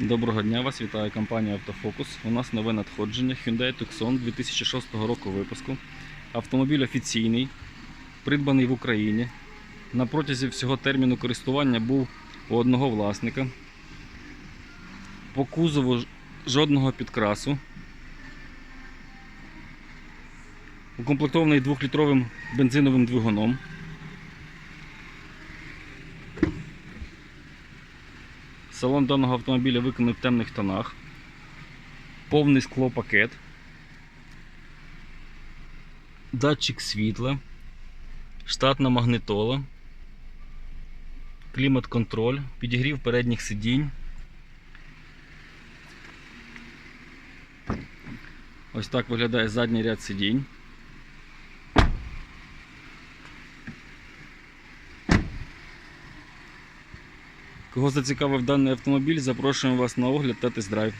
Доброго дня, вас вітає компанія Автофокус. У нас нове надходження Hyundai Tucson 2006 року випуску. Автомобіль офіційний, придбаний в Україні. На протязі всього терміну користування був у одного власника. По кузову жодного підкрасу. Укомплектований 2-літровим бензиновим двигуном. Салон даного автомобіля виконаний в темних тонах. Повний склопакет. Датчик світла. Штатна магнитола. Клімат-контроль. Підігрів передніх сидінь. Ось так виглядає задній ряд сидінь. Кого зацікавив даний автомобіль, запрошуємо вас на огляд та тест-драйв.